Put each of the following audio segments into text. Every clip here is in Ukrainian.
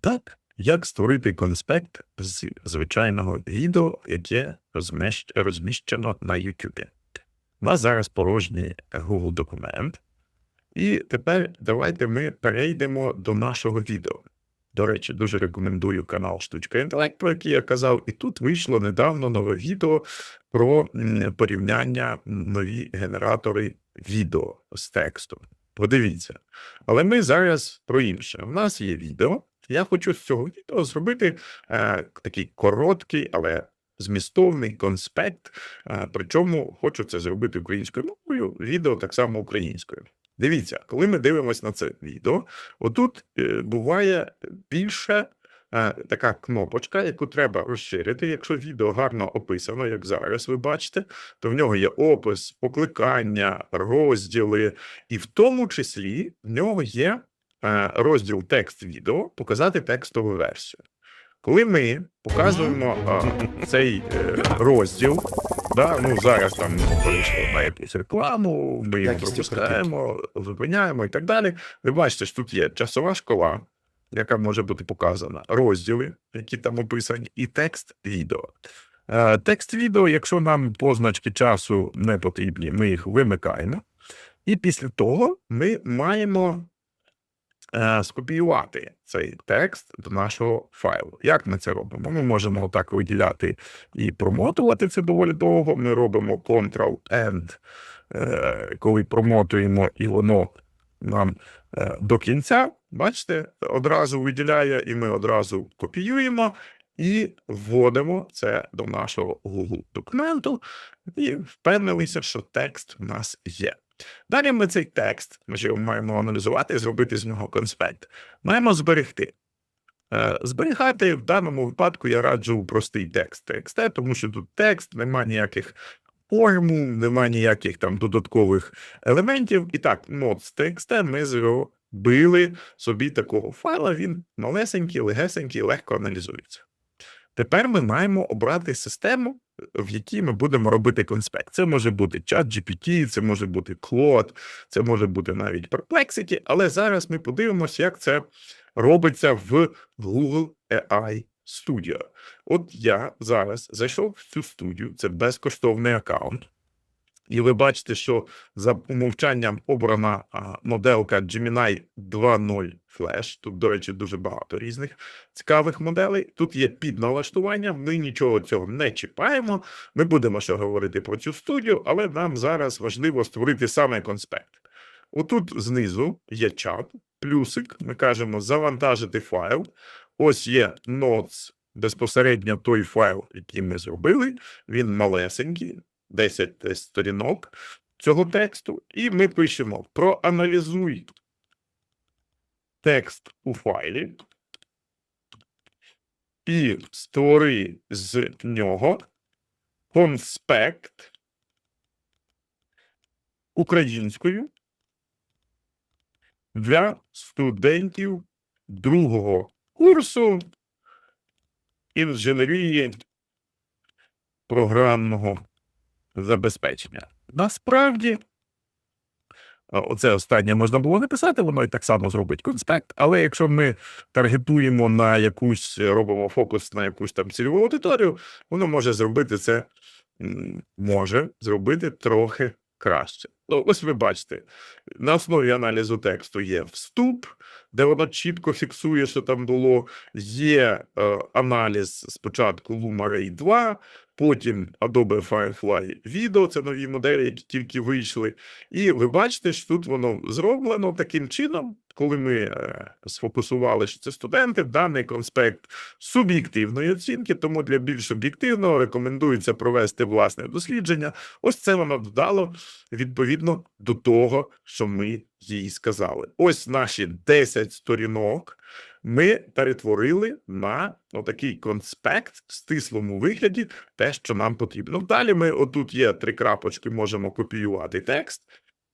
так, як створити конспект з звичайного відео, яке розміщ- розміщено на YouTube. У нас зараз порожній Google документ. І тепер давайте ми перейдемо до нашого відео. До речі, дуже рекомендую канал Штучка інтелект, про який я казав. І тут вийшло недавно нове відео про порівняння нові генератори відео з текстом. Подивіться. Але ми зараз про інше. У нас є відео. Я хочу з цього відео зробити е, такий короткий, але змістовний конспект. Е, причому хочу це зробити українською мовою, відео так само українською. Дивіться, коли ми дивимося на це відео, отут е, буває більше е, така кнопочка, яку треба розширити. Якщо відео гарно описано, як зараз ви бачите, то в нього є опис, покликання, розділи, і в тому числі в нього є розділ текст відео, показати текстову версію. Коли ми показуємо е, цей е, розділ, да, ну зараз там вийшло на якусь рекламу, ми їх пропускаємо, зупиняємо і так далі. Ви бачите, що тут є часова шкала, яка може бути показана, розділи, які там описані, і текст відео. Е, Текст відео, якщо нам позначки часу не потрібні, ми їх вимикаємо. І після того ми маємо е, скопіювати цей текст до нашого файлу. Як ми це робимо? Ми можемо так виділяти і промотувати це доволі довго. Ми робимо Ctrl-End, е, коли промотуємо, і воно нам е, до кінця, бачите, одразу виділяє, і ми одразу копіюємо. І вводимо це до нашого Google документу і впевнилися, що текст у нас є. Далі ми цей текст ми маємо аналізувати і зробити з нього конспект. Маємо зберегти. Е, Зберігати в даному випадку я раджу простий текст TXT, тому що тут текст, немає ніяких форму, немає ніяких там додаткових елементів. І так, нот з TXT ми зробили собі такого файла, він малесенький, легесенький, легко аналізується. Тепер ми маємо обрати систему, в якій ми будемо робити конспект. Це може бути чат GPT, це може бути Claude, це може бути навіть Perplexity, але зараз ми подивимося, як це робиться в Google AI Studio. От я зараз зайшов в цю студію, це безкоштовний аккаунт. І ви бачите, що за умовчанням обрана а, моделька Gemini 2.0 Flash. Тут, до речі, дуже багато різних цікавих моделей. Тут є підналаштування, ми нічого цього не чіпаємо. Ми будемо ще говорити про цю студію, але нам зараз важливо створити саме конспект. Отут знизу є чат, плюсик. Ми кажемо завантажити файл. Ось є Notes, безпосередньо той файл, який ми зробили. Він малесенький, 10 сторінок цього тексту, і ми пишемо проаналізуй текст у файлі і створи з нього конспект українською для студентів другого курсу інженерії програмного забезпечення. Насправді, оце останнє можна було написати, воно і так само зробить конспект. Але якщо ми таргетуємо на якусь, робимо фокус на якусь там цільову аудиторію, воно може зробити це, може зробити трохи краще. Ну, ось ви бачите, на основі аналізу тексту є вступ, де воно чітко фіксує, що там було. Є е, аналіз спочатку Luma Ray 2, потім Adobe Firefly Video, це нові моделі, які тільки вийшли. І ви бачите, що тут воно зроблено таким чином, коли ми е, сфокусували, що це студенти, даний конспект суб'єктивної оцінки, тому для більш об'єктивного рекомендується провести власне дослідження. Ось це воно додало відповідно до того, що ми їй сказали. Ось наші 10 сторінок ми перетворили на отакий конспект в стислому вигляді, те, що нам потрібно. Далі ми отут є три крапочки, можемо копіювати текст,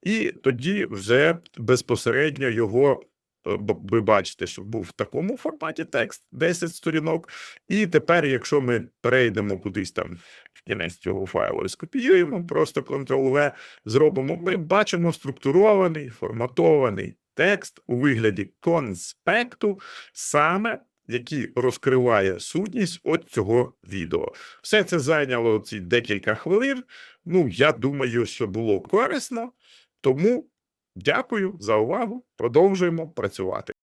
і тоді вже безпосередньо його. е, Ви бачите, що був в такому форматі текст 10 сторінок. І тепер, якщо ми перейдемо кудись там в кінець цього файлу і скопіюємо, просто Ctrl-V зробимо, ми бачимо структурований, форматований текст у вигляді конспекту саме який розкриває сутність от цього відео. Все це зайняло ці декілька хвилин. Ну, я думаю, що було корисно. Тому дякую за увагу. Продовжуємо працювати.